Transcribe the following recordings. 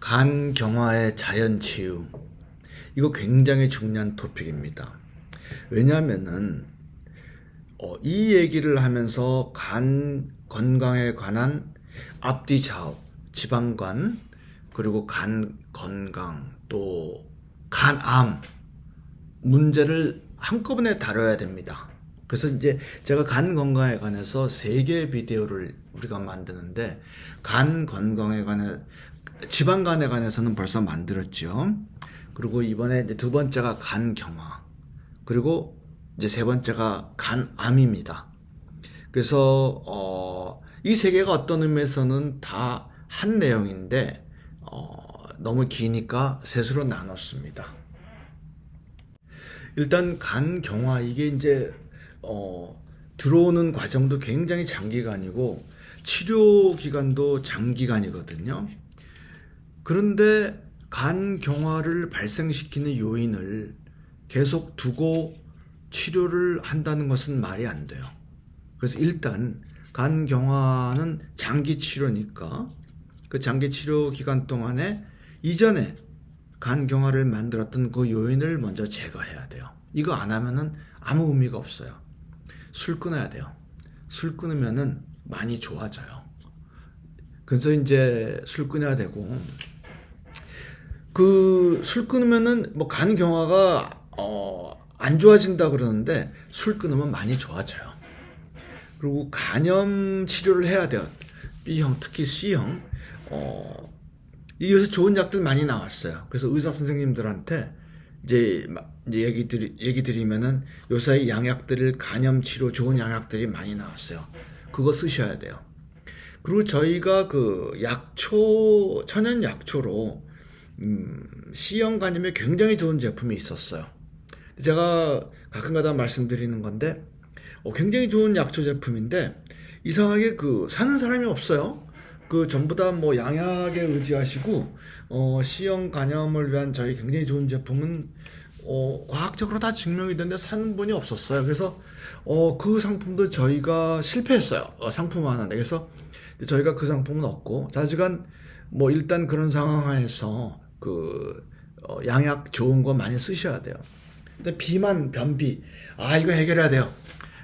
간 경화의 자연 치유. 이거 굉장히 중요한 토픽입니다. 왜냐하면은 어, 이 얘기를 하면서 간 건강에 관한 앞뒤 좌우, 지방간, 그리고 간 건강, 또 간암 문제를 한꺼번에 다뤄야 됩니다. 그래서 이제 제가 간 건강에 관해서 세 개의 비디오를 우리가 만드는데 간 건강에 관해 지방간에 관해서는 벌써 만들었죠. 그리고 이번에 두 번째가 간 경화. 그리고 이제 세 번째가 간암입니다. 그래서 어, 이 세 개가 어떤 의미에서는 다 한 내용인데 어, 너무 기니까 셋으로 나눴습니다. 일단 간 경화 이게 이제 어, 들어오는 과정도 굉장히 장기간이고 치료 기간도 장기간이거든요. 그런데 간 경화를 발생시키는 요인을 계속 두고 치료를 한다는 것은 말이 안 돼요. 그래서 일단 간 경화는 장기 치료니까 그 장기 치료 기간 동안에 이전에 간 경화를 만들었던 그 요인을 먼저 제거해야 돼요. 이거 안 하면은 아무 의미가 없어요. 술 끊어야 돼요. 술 끊으면은 많이 좋아져요. 그래서 이제 술 끊어야 되고 그 술 끊으면은 뭐 간 경화가 어, 안 좋아진다 그러는데 술 끊으면 많이 좋아져요. 그리고 간염 치료를 해야 돼요. B형 특히 C형 어, 이 요새 좋은 약들 많이 나왔어요. 그래서 의사 선생님들한테 이제 막 이제 얘기 드리 얘기 드리면은 요새 양약들을 간염 치료 좋은 양약들이 많이 나왔어요. 그거 쓰셔야 돼요. 그리고 저희가 그 약초 천연 약초로 음, 간염에 굉장히 좋은 제품이 있었어요. 제가 가끔가다 말씀드리는 건데 어, 굉장히 좋은 약초 제품인데 이상하게 그 사는 사람이 없어요. 그 전부 다 뭐 양약에 의지하시고 어, C형 간염을 위한 저희 굉장히 좋은 제품은 어, 과학적으로 다 증명이 됐는데 사는 분이 없었어요. 그래서 어, 그 상품도 저희가 실패했어요. 어, 상품 하나인데 그래서 저희가 그 상품은 없고 자지간 뭐 일단 그런 상황에서 그 어, 양약 좋은 거 많이 쓰셔야 돼요. 근데 비만 변비 아 이거 해결해야 돼요.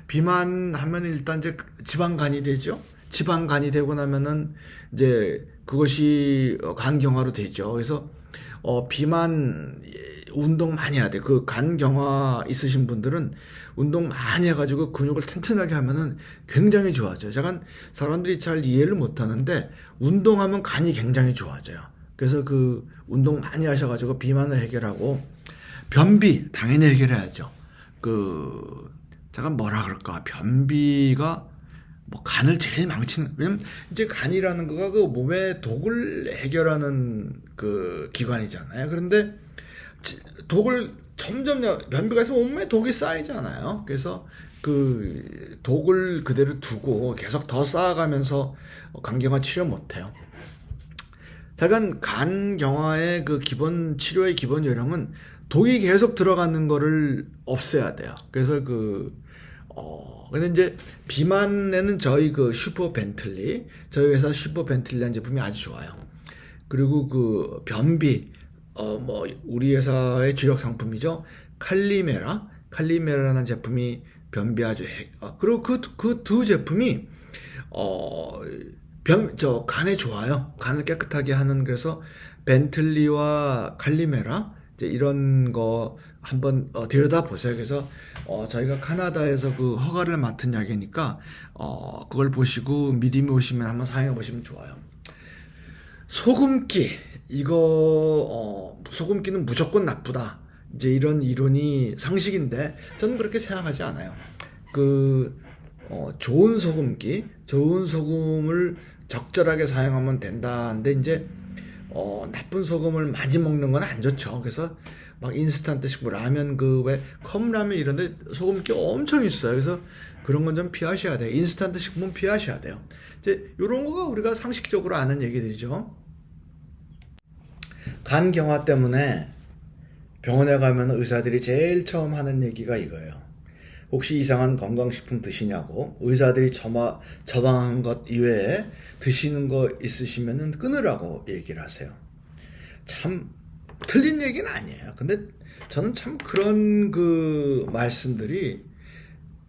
비만 하면 일단 이제 지방간이 되죠. 지방간이 되고 나면은 이제 그것이 어, 간경화로 되죠. 그래서 어 비만 운동 많이 해야 돼. 그 간경화 있으신 분들은 운동 많이 해가지고 근육을 튼튼하게 하면은 굉장히 좋아져요. 제가 사람들이 잘 이해를 못 하는데 운동하면 간이 굉장히 좋아져요. 그래서 그 운동 많이 하셔가지고 비만을 해결하고 변비 당연히 해결해야죠. 그 제가 뭐라 그럴까 변비가 뭐 간을 제일 망치는 왜냐면 이제 간이라는 거가 그 몸의 독을 해결하는 그 기관이잖아요. 그런데 지- 독을 점점 변비가 있으면 몸에 독이 쌓이잖아요. 그래서 그 독을 그대로 두고 계속 더 쌓아가면서 간경화 치료 못해요. 자간 간 경화의 그 기본 치료의 기본 요령은 독이 계속 들어가는 거를 없애야 돼요. 그래서 그 어, 근데 이제 비만에는 저희 그 슈퍼 벤틀리, 저희 회사 슈퍼 벤틀리라는 제품이 아주 좋아요. 그리고 그 변비, 어, 뭐, 우리 회사의 주력 상품이죠. 칼리메라, 칼리메라라는 제품이 변비 아주, 해, 어, 그리고 그, 그 두 제품이, 어, 변, 저, 간에 좋아요. 간을 깨끗하게 하는, 그래서 벤틀리와 칼리메라, 이제 이런 거 한번 어, 들여다 보세요. 그래서 어, 저희가 카나다에서 그 허가를 맡은 약이니까 어, 그걸 보시고 믿음이 오시면 한번 사용해 보시면 좋아요. 소금기 이거 어, 소금기는 무조건 나쁘다. 이제 이런 이론이 상식인데 저는 그렇게 생각하지 않아요. 그 어, 좋은 소금기, 좋은 소금을 적절하게 사용하면 된다는데 이제 어, 나쁜 소금을 많이 먹는 건 안 좋죠. 그래서 막 인스턴트식 뭐 라면 그왜 컵라면 이런데 소금기 엄청 있어요. 그래서 그런 건 좀 피하셔야 돼요. 인스턴트 식품 피하셔야 돼요. 이제 이런 거가 우리가 상식적으로 아는 얘기들이죠. 간 경화 때문에 병원에 가면 의사들이 제일 처음 하는 얘기가 이거예요. 혹시 이상한 건강식품 드시냐고 의사들이 처마, 처방한 것 이외에 드시는 거 있으시면은 끊으라고 얘기를 하세요. 참 틀린 얘기는 아니에요. 근데 저는 참 그런 그 말씀들이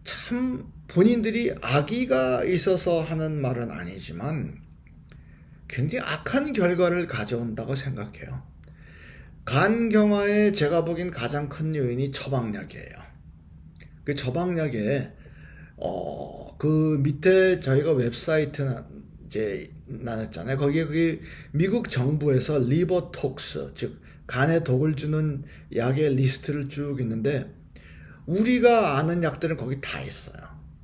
참 본인들이 악의가 있어서 하는 말은 아니지만 굉장히 악한 결과를 가져온다고 생각해요. 간경화에 제가 보기엔 가장 큰 요인이 처방약이에요. 그 처방약에 어 그 밑에 저희가 웹사이트 나- 이제 나눴잖아요. 거기에 그 미국 정부에서 리버톡스 즉 간에 독을 주는 약의 리스트를 쭉 있는데 우리가 아는 약들은 거기 다 있어요.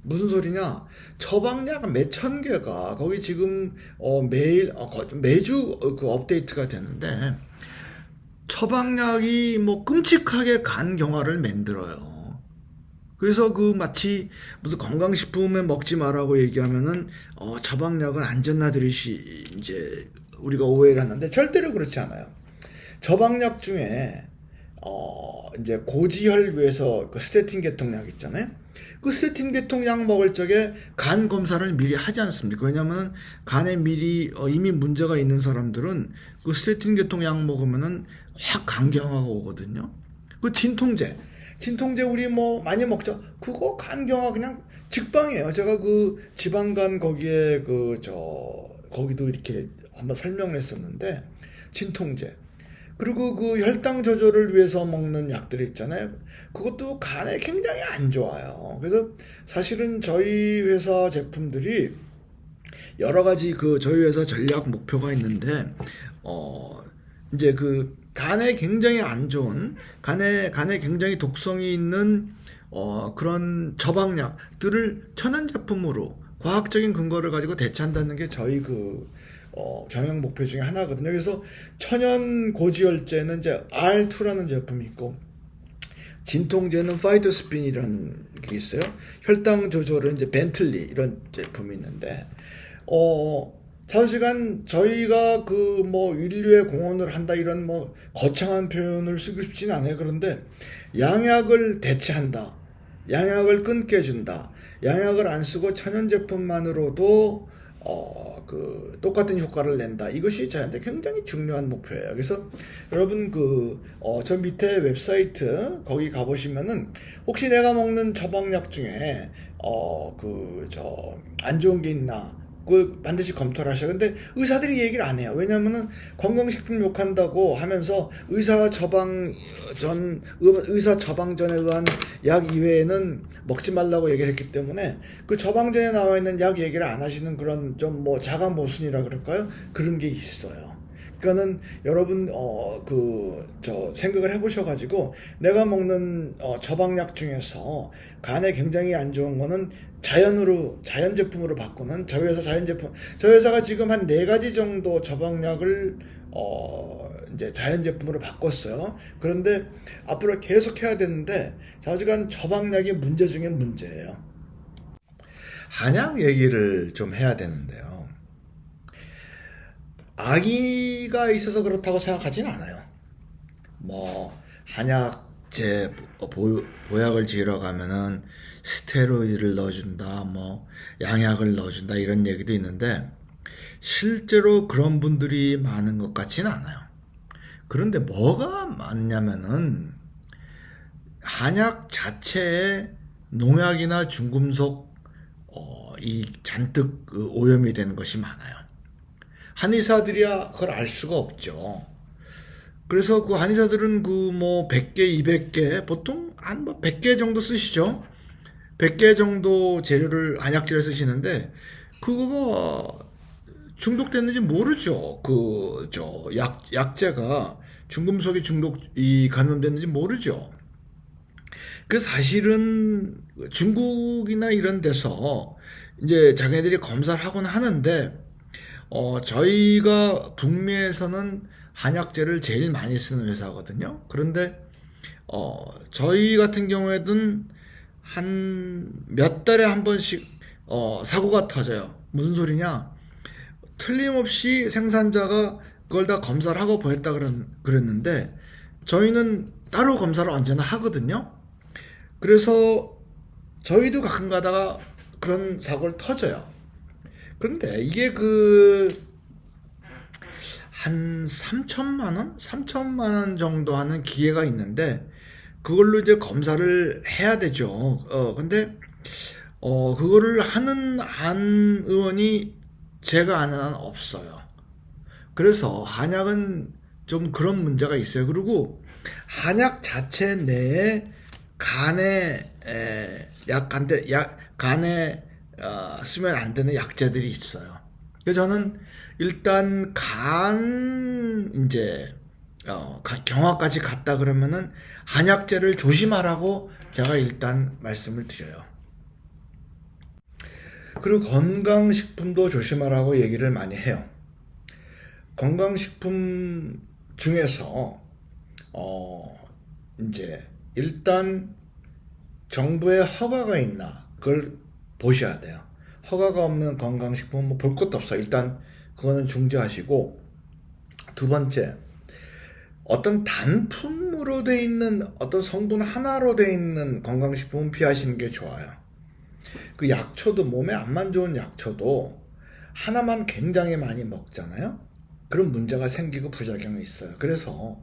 무슨 소리냐? 처방약 몇 천 개가 거기 지금 어 매일 어, 거- 매주 어, 그 업데이트가 되는데 처방약이 뭐 끔찍하게 간 경화를 만들어요. 그래서 그 마치 무슨 건강식품에 먹지 말라고 얘기하면은 어 처방약은 안전나들이시 이제 우리가 오해를 하는데 절대로 그렇지 않아요. 처방약 중에 어 이제 고지혈류에서 그 스테틴 계통약 있잖아요. 그 스테틴 계통약 먹을 적에 간 검사를 미리 하지 않습니까? 왜냐하면 간에 미리 어, 이미 문제가 있는 사람들은 그 스테틴 계통약 먹으면은 확 간경화가 오거든요. 그 진통제, 진통제 우리 뭐 많이 먹죠. 그거 간경화 그냥 직방이에요. 제가 그 지방간 거기에 그 저 거기도 이렇게 한번 설명을 했었는데 진통제. 그리고 그 혈당 조절을 위해서 먹는 약들 있잖아요. 그것도 간에 굉장히 안 좋아요. 그래서 사실은 저희 회사 제품들이 여러 가지 그 저희 회사 전략 목표가 있는데 어 이제 그 간에 굉장히 안 좋은 간에 간에 굉장히 독성이 있는 어 그런 처방약들을 천연 제품으로 과학적인 근거를 가지고 대체한다는 게 저희 그 어, 경영 목표 중에 하나거든요. 그래서 천연 고지혈제는 이제 R2라는 제품이 있고 진통제는 파이토스핀이라는 게 있어요. 혈당 조절은 이제 벤틀리 이런 제품이 있는데 어 사실간 저희가 그 뭐 인류에 공헌을 한다 이런 뭐 거창한 표현을 쓰고 싶지는 않아요. 그런데 양약을 대체한다. 양약을 끊게 준다. 양약을 안 쓰고 천연 제품만으로도 어 그 똑같은 효과를 낸다. 이것이 저한테 굉장히 중요한 목표예요. 그래서 여러분 그어저 밑에 웹사이트 거기 가 보시면은 혹시 내가 먹는 처방약 중에 어 그 저 안 좋은 게 있나 그걸 반드시 검토를 하셔야 근데 의사들이 얘기를 안 해요. 왜냐면은 건강식품 욕한다고 하면서 의사 처방 전 의사 처방 전에 의한 약 이외에는 먹지 말라고 얘기를 했기 때문에 그 처방전에 나와 있는 약 얘기를 안 하시는 그런 좀 뭐 자가 모순이라 그럴까요? 그런 게 있어요. 그러니까는 여러분 어 그 저 생각을 해보셔 가지고 내가 먹는 어 처방약 중에서 간에 굉장히 안 좋은 거는 자연으로 자연 제품으로 바꾸는 저희 회사 자연 제품 저희 회사가 지금 한 네 가지 정도 처방약을 어 이제 자연 제품으로 바꿨어요. 그런데 앞으로 계속 해야 되는데 사실간 처방약이 문제 중에 문제예요. 한약 얘기를 좀 해야 되는데요. 악의가 있어서 그렇다고 생각하지는 않아요. 뭐 한약제 보, 보약을 지으러 가면은 스테로이드를 넣어준다, 뭐 양약을 넣어준다 이런 얘기도 있는데 실제로 그런 분들이 많은 것 같지는 않아요. 그런데 뭐가 많냐면은 한약 자체에 농약이나 중금속 어, 이 잔뜩 그 오염이 되는 것이 많아요. 한의사들이야 그걸 알 수가 없죠. 그래서 그 한의사들은 그 뭐 100개, 200개, 보통 한 뭐 100개 정도 쓰시죠. 100개 정도 재료를 한약재를 쓰시는데 그거가 중독됐는지 모르죠. 그 저 약 약재가 중금속이 중독 이 감염됐는지 모르죠. 그 사실은 중국이나 이런 데서 이제 자기네들이 검사를 하곤 하는데 어 저희가 북미에서는 한약재를 제일 많이 쓰는 회사거든요. 그런데 어 저희 같은 경우에는 한 몇 달에 한 번씩 어 사고가 터져요. 무슨 소리냐? 틀림없이 생산자가 그걸 다 검사를 하고 보냈다 그랬는데 저희는 따로 검사를 언제나 하거든요. 그래서 저희도 가끔 가다가 그런 사고를 터져요. 그런데 이게 그 한 3천만 원? 3천만 원 정도 하는 기계가 있는데 그걸로 이제 검사를 해야 되죠. 어 근데 어 그거를 하는 한 의원이 제가 아는 한 없어요. 그래서 한약은 좀 그런 문제가 있어요. 그리고 한약 자체 내에 간에 에, 약 간데 약 간에 어, 쓰면 안 되는 약재들이 있어요. 그래서 저는 일단 간 이제 어, 가- 경화까지 갔다 그러면은 한약재를 조심하라고 제가 일단 말씀을 드려요. 그리고 건강식품도 조심하라고 얘기를 많이 해요. 건강식품 중에서 어 이제 일단 정부의 허가가 있나 그걸 보셔야 돼요. 허가가 없는 건강식품은 뭐볼 것도 없어요. 일단 그거는 중지하시고 두 번째 어떤 단품으로 돼 있는 어떤 성분 하나로 돼 있는 건강식품은 피하시는 게 좋아요. 그 약초도 몸에 안만 좋은 약초도 하나만 굉장히 많이 먹잖아요. 그런 문제가 생기고 부작용이 있어요. 그래서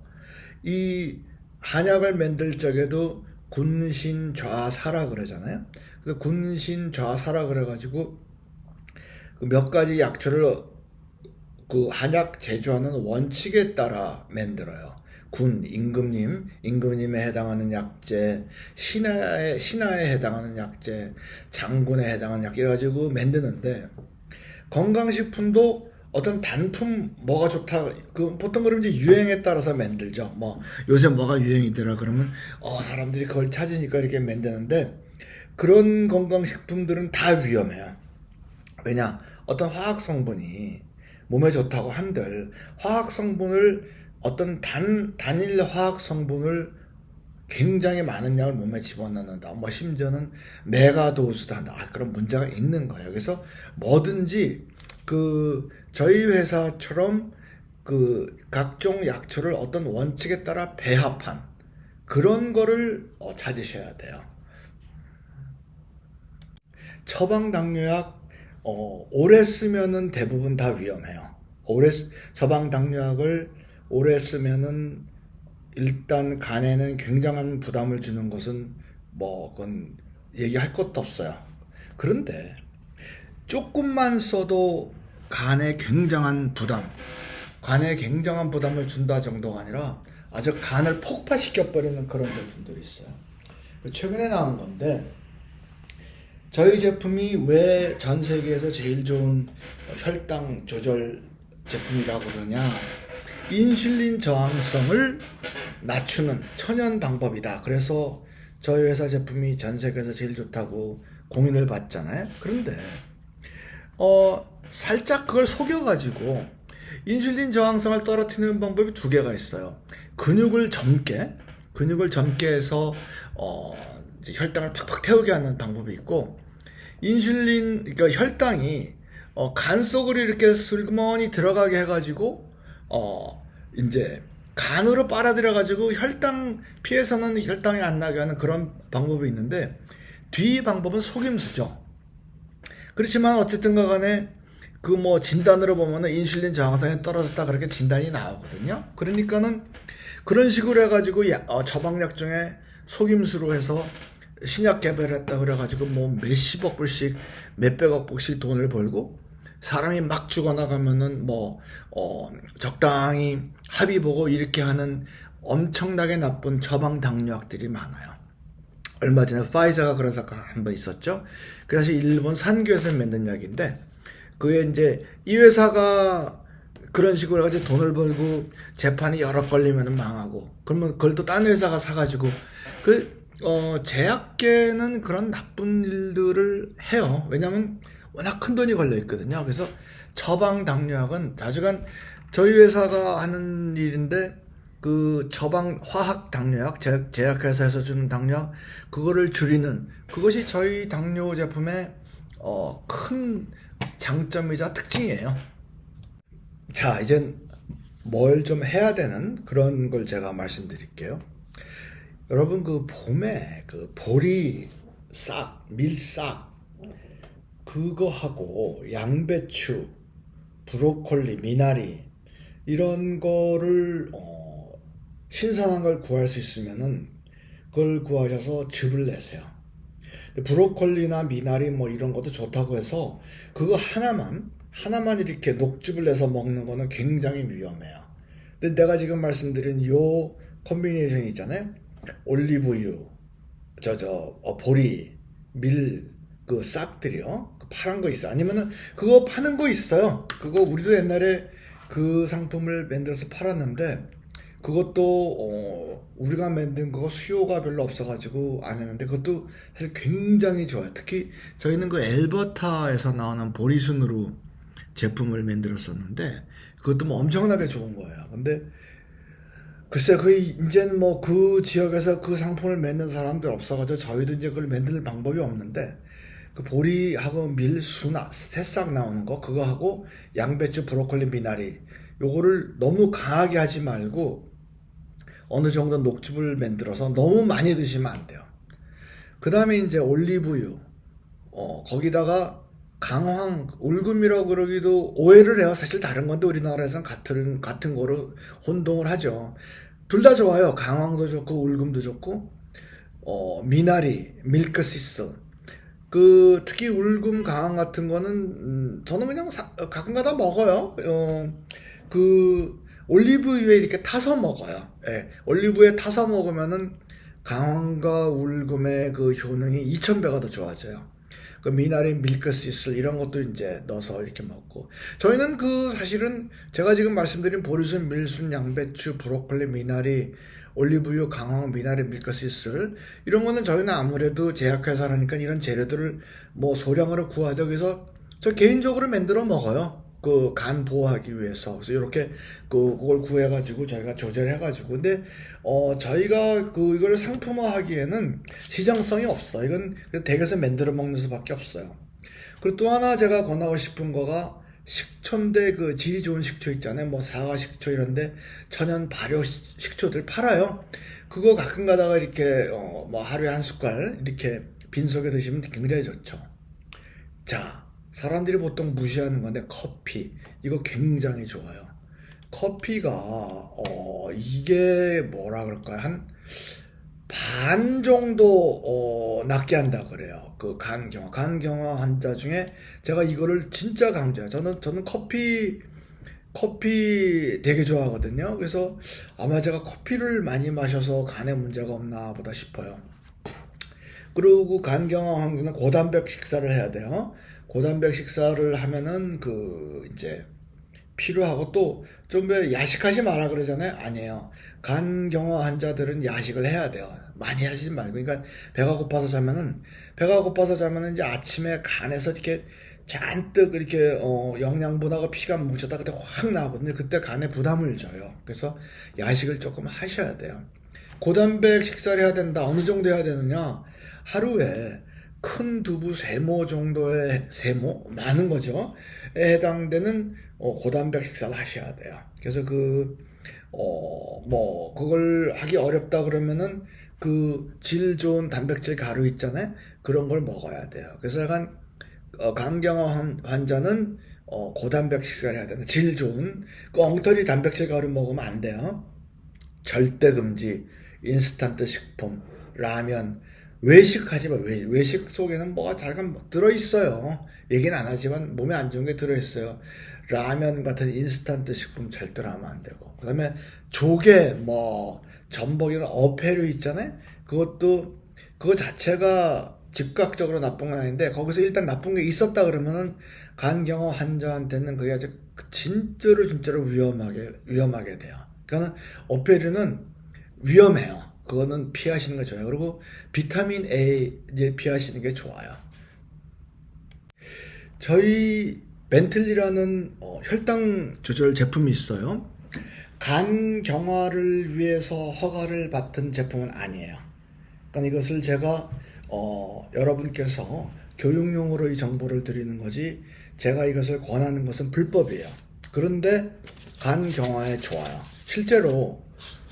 이 한약을 만들 적에도 군신좌사라 그러잖아요. 그래서 군신 좌사라 그래가지고 그몇 가지 약초를 그 한약 제조하는 원칙에 따라 만들어요. 군 임금님, 임금님에 해당하는 약재, 신하에 신하에 해당하는 약재, 장군에 해당하는 약 이래가지고 만드는데 건강식품도 어떤 단품 뭐가 좋다 그 보통 그럼 이제 유행에 따라서 만들죠. 뭐 요새 뭐가 유행이더라 그러면 어 사람들이 그걸 찾으니까 이렇게 만드는데 그런 건강식품들은 다 위험해요. 왜냐 어떤 화학 성분이 몸에 좋다고 한들 화학 성분을 어떤 단 단일 화학 성분을 굉장히 많은 양을 몸에 집어넣는다. 뭐 심지어는 메가도수다. 아, 그런 문제가 있는 거예요. 그래서 뭐든지 그 저희 회사처럼 그 각종 약초를 어떤 원칙에 따라 배합한 그런 거를 어, 찾으셔야 돼요. 처방 당뇨약 어, 오래 쓰면은 대부분 다 위험해요. 오래 쓰- 처방 당뇨약을 오래 쓰면은 일단 간에는 굉장한 부담을 주는 것은 뭐 그건 얘기할 것도 없어요. 그런데 조금만 써도 간에 굉장한 부담, 간에 굉장한 부담을 준다 정도가 아니라 아주 간을 폭파시켜 버리는 그런 제품들이 있어요. 그 최근에 나온 건데 저희 제품이 왜 전 세계에서 제일 좋은 혈당 조절 제품이라고 그러냐? 인슐린 저항성을 낮추는 천연 방법이다. 그래서 저희 회사 제품이 전 세계에서 제일 좋다고 공인을 받잖아요. 그런데 어 살짝 그걸 속여가지고 인슐린 저항성을 떨어뜨리는 방법이 두 개가 있어요. 근육을 젊게 근육을 젊게 해서 어 혈당을 팍팍 태우게 하는 방법이 있고 인슐린 그러니까 혈당이 어, 간 속으로 이렇게 슬그머니 들어가게 해가지고 어 이제 간으로 빨아들여 가지고 혈당 피해서는 혈당이 안 나게 하는 그런 방법이 있는데 뒤 방법은 속임수죠. 그렇지만 어쨌든 간에 그 뭐 진단으로 보면은 인슐린 저항성이 떨어졌다 그렇게 진단이 나오거든요. 그러니까는 그런 식으로 해가지고 야- 어, 처방약 중에 속임수로 해서 신약 개발했다 그래가지고 뭐 몇십억 불씩 몇백억 불씩 돈을 벌고 사람이 막 죽어나가면은 뭐 어, 적당히 합의 보고 이렇게 하는 엄청나게 나쁜 처방 당뇨약들이 많아요. 얼마 전에 파이자가 그런 사건 한 번 있었죠. 그래서 일본 산교에서 만든 약인데 그게 이제 이 회사가 그런 식으로 해가지고 돈을 벌고 재판이 여러 걸리면 망하고 그러면 그걸 또 딴 회사가 사가지고 그 어, 제약계는 그런 나쁜 일들을 해요. 왜냐면 워낙 큰 돈이 걸려 있거든요. 그래서 처방 당뇨약은 자주간 저희 회사가 하는 일인데 그 처방 화학 당뇨약 제- 제약회사에서 주는 당뇨약 그거를 줄이는 그것이 저희 당뇨 제품의 어, 큰 장점이자 특징이에요. 자, 이젠 뭘 좀 해야 되는 그런 걸 제가 말씀드릴게요. 여러분 그 봄에 그 보리 싹, 밀싹 그거 하고 양배추, 브로콜리, 미나리 이런 거를 어, 신선한 걸 구할 수 있으면은 그걸 구하셔서 즙을 내세요. 브로콜리나 미나리 뭐 이런 것도 좋다고 해서 그거 하나만 하나만 이렇게 녹즙을 내서 먹는 거는 굉장히 위험해요. 근데 내가 지금 말씀드린 요 컨비네이션 있잖아요. 올리브유, 저 저 어, 보리, 밀, 그 싹들이요. 그 파란 거 있어. 아니면은 그거 파는 거 있어요. 그거 우리도 옛날에 그 상품을 만들어서 팔았는데 그것도 어, 우리가 만든 거 수요가 별로 없어가지고 안 했는데 그것도 사실 굉장히 좋아요. 특히 저희는 그 엘버타에서 나오는 보리순으로 제품을 만들었었는데 그것도 뭐 엄청나게 좋은 거예요. 근데 글쎄 그 이제는 뭐 그 지역에서 그 상품을 만든 사람들 없어가지고 저희도 이제 그걸 만들 방법이 없는데 그 보리하고 밀 수나 새싹 나오는 거 그거 하고 양배추 브로콜리 미나리 요거를 너무 강하게 하지 말고 어느 정도 녹즙을 만들어서 너무 많이 드시면 안 돼요. 그 다음에 이제 올리브유 어 거기다가 강황 울금이라고 그러기도 오해를 해요. 사실 다른 건데 우리나라에서는 같은 같은 거로 혼동을 하죠. 둘 다 좋아요. 강황도 좋고 울금도 좋고 어 미나리, 밀크시스 그 특히 울금 강황 같은 거는 음, 저는 그냥 사- 어, 가끔 가다 먹어요. 어 그 올리브유에 이렇게 타서 먹어요. 예, 올리브유에 타서 먹으면은 강황과 울금의 그 효능이 2000배가 더 좋아져요. 그 미나리 밀크시슬 이런 것도 이제 넣어서 이렇게 먹고 저희는 그 사실은 제가 지금 말씀드린 보리순, 밀순, 양배추, 브로콜리, 미나리, 올리브유, 강황, 미나리, 밀크시슬 이런 거는 저희는 아무래도 제약회사라니까 이런 재료들을 뭐 소량으로 구하자 그래서 저 개인적으로 만들어 먹어요. 그 간 보호하기 위해서 그래서 이렇게 그 그걸 구해가지고 저희가 조절해가지고 근데 어 저희가 그 이걸 상품화하기에는 시장성이 없어. 이건 그냥 댁에서 만들어 먹는 수밖에 없어요. 그리고 또 하나 제가 권하고 싶은 거가 식초인데 그 질이 좋은 식초 있잖아요. 뭐 사과 식초 이런데 천연 발효 시- 식초들 팔아요. 그거 가끔 가다가 이렇게 어 뭐 하루에 한 숟갈 이렇게 빈속에 드시면 굉장히 좋죠. 자, 사람들이 보통 무시하는 건데 커피 이거 굉장히 좋아요. 커피가 어 이게 뭐라 그럴까요? 한반 정도 어 낫게 한다 그래요. 그 간경화 간경화 환자 중에 제가 이거를 진짜 강조해요. 저는 저는 커피 커피 되게 좋아하거든요. 그래서 아마 제가 커피를 많이 마셔서 간에 문제가 없나 보다 싶어요. 그리고 간경화 환자는 고단백 식사를 해야 돼요. 고단백 식사를 하면은 그 이제 필요하고 또 좀 왜 야식하지 마라 그러잖아요. 아니에요. 간 경화 환자들은 야식을 해야 돼요. 많이 하지 말고. 그러니까 배가 고파서 자면은 배가 고파서 자면은 이제 아침에 간에서 이렇게 잔뜩 이렇게 어 영양분하고 피가 뭉쳤다 그때 확 나거든요. 그때 간에 부담을 줘요. 그래서 야식을 조금 하셔야 돼요. 고단백 식사를 해야 된다. 어느 정도 해야 되느냐? 하루에 큰 두부 세모 정도의 세모 많은 거죠. 에 해당되는 어, 고단백 식사를 하셔야 돼요. 그래서 그 어, 뭐 그걸 하기 어렵다 그러면은 그 질 좋은 단백질 가루 있잖아요. 그런 걸 먹어야 돼요. 그래서 약간 어, 간경화 환- 환자는 어, 고단백 식사를 해야 된다. 질 좋은 그 엉터리 단백질 가루 먹으면 안 돼요. 절대 금지. 인스턴트 식품, 라면, 외식하지 마. 외, 외식 속에는 뭐가 잠깐 들어있어요. 얘기는 안 하지만 몸에 안 좋은 게 들어있어요. 라면 같은 인스턴트 식품 절대로 하면 안 되고. 그 다음에 조개, 뭐, 전복이나 어패류 있잖아요. 그것도, 그거 자체가 즉각적으로 나쁜 건 아닌데, 거기서 일단 나쁜 게 있었다 그러면은, 간경화 환자한테는 그게 아주 진짜로 진짜로 위험하게, 위험하게 돼요. 그러니까 어패류는 위험해요. 그거는 피하시는 게 좋아요. 그리고 비타민 A 이제 피하시는 게 좋아요. 저희 벤틀리라는 어, 혈당 조절 제품이 있어요. 간 경화를 위해서 허가를 받은 제품은 아니에요. 그러니까 이것을 제가 어, 여러분께서 교육용으로 이 정보를 드리는 거지 제가 이것을 권하는 것은 불법이에요. 그런데 간 경화에 좋아요. 실제로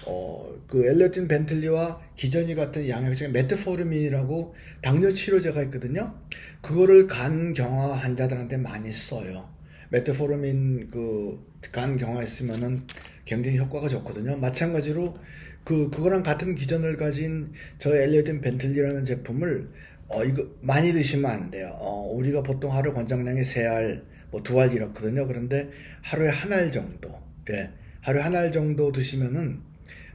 어, 그 엘리어틴 벤틀리와 기전이 같은 양약 중에 메트포르민이라고 당뇨 치료제가 있거든요. 그거를 간 경화 환자들한테 많이 써요. 메트포르민 그 간 경화했으면은 굉장히 효과가 좋거든요. 마찬가지로 그 그거랑 같은 기전을 가진 저 엘리어딘 벤틀리라는 제품을 어 이거 많이 드시면 안 돼요. 어 우리가 보통 하루 권장량이 세 알, 뭐 두 알 이렇거든요. 그런데 하루에 한 알 정도, 예, 하루에 한 알 정도 드시면은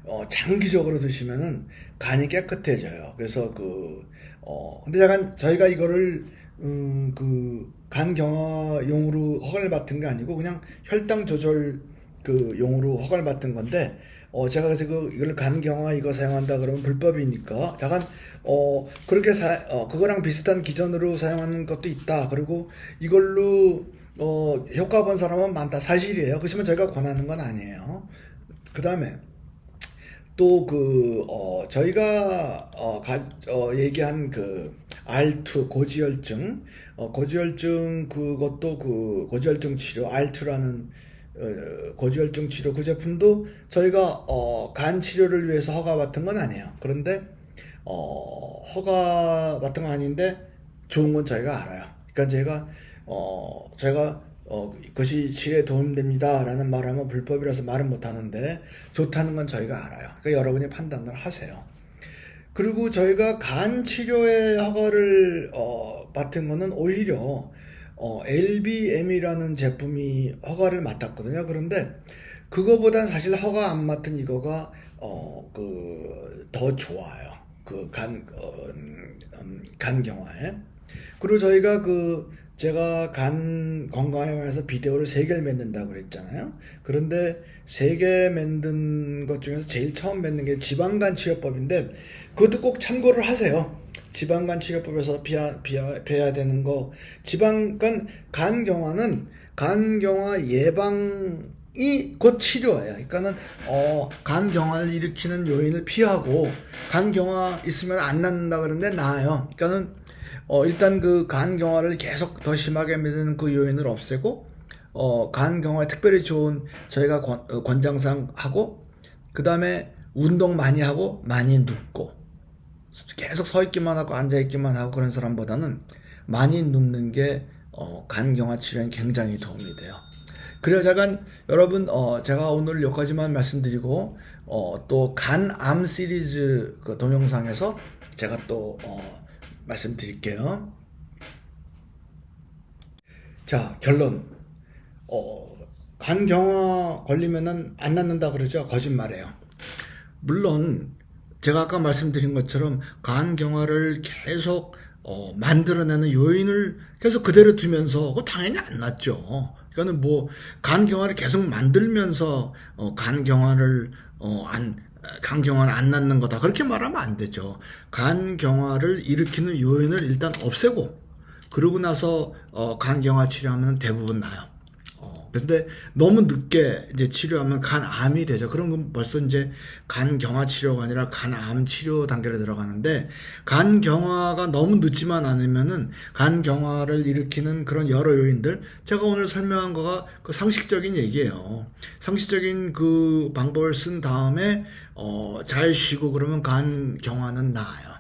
어, 장기적으로 드시면은 간이 깨끗해져요. 그래서 그, 어, 근데 약간 저희가 이거를, 음, 그, 간 경화용으로 허가를 받은 게 아니고 그냥 혈당 조절 그 용으로 허가를 받은 건데, 어, 제가 그래서 그, 이걸 간 경화 이거 사용한다 그러면 불법이니까, 약간, 어, 그렇게 사, 어, 그거랑 비슷한 기전으로 사용하는 것도 있다. 그리고 이걸로, 어, 효과 본 사람은 많다. 사실이에요. 그렇지만 저희가 권하는 건 아니에요. 그 다음에, 또그 어 저희가 어, 가, 어 얘기한 그 R2 고지혈증 어 고지혈증 그것도 그 고지혈증 치료 R2라는 어, 고지혈증 치료 그 제품도 저희가 어, 간 치료를 위해서 허가 받은 건 아니에요. 그런데 어, 허가 받은 건 아닌데 좋은 건 저희가 알아요. 그러니까 제가 어, 제가 어, 그것이 치료에 도움됩니다 라는 말하면 불법이라서 말은 못 하는데 좋다는 건 저희가 알아요. 그러니까 여러분이 판단을 하세요. 그리고 저희가 간 치료에 허가를 어, 받은 거는 오히려 어, LBM이라는 제품이 허가를 맡았거든요. 그런데 그거보단 사실 허가 안 맡은 이거가 어, 그 더 좋아요. 그 간, 어, 음, 음, 간 경화에. 그리고 저희가 그 제가 간 건강에 관해서 비데오를 세 개를 맺는다고 그랬잖아요. 그런데 세개 만든 것 중에서 제일 처음 맺는 게 지방간 치료법인데 그것도 꼭 참고를 하세요. 지방간 치료법에서 비야, 비야, 배야 되는 거 지방간 간 경화는 간 경화 예방 이 곧 치료예요. 그러니까는 어, 간 경화를 일으키는 요인을 피하고 간 경화 있으면 안 낫는다 그러는데 나아요. 그러니까는 어, 일단 그 간 경화를 계속 더 심하게 만드는 그 요인을 없애고 어, 간 경화에 특별히 좋은 저희가 권, 어, 권장상 하고 그 다음에 운동 많이 하고 많이 눕고 계속 서 있기만 하고 앉아 있기만 하고 그런 사람보다는 많이 눕는 게 어, 간 경화 치료에 굉장히 도움이 돼요. 그래요, 잠깐 여러분 어, 제가 오늘 여기까지만 말씀드리고 어, 또 간암 시리즈 그 동영상에서 제가 또 어, 말씀드릴게요. 자 결론 어, 간 경화 걸리면은 안 낫는다 그러죠? 거짓말이에요. 물론 제가 아까 말씀드린 것처럼 간 경화를 계속 어, 만들어내는 요인을 계속 그대로 두면서 그거 당연히 안 낫죠. 그러니까는 뭐 간 경화를 계속 만들면서 어, 간 경화를 어, 안 간 경화는 안 낫는 거다 그렇게 말하면 안 되죠. 간 경화를 일으키는 요인을 일단 없애고 그러고 나서 어, 간 경화 치료하면 대부분 나요. 어, 그런데 너무 늦게 이제 치료하면 간암이 되죠. 그런 건 벌써 이제 간 경화 치료가 아니라 간암 치료 단계로 들어가는데 간 경화가 너무 늦지만 않으면은 간 경화를 일으키는 그런 여러 요인들 제가 오늘 설명한 거가 그 상식적인 얘기예요. 상식적인 그 방법을 쓴 다음에 어, 잘 쉬고 그러면 간 경화는 나아요.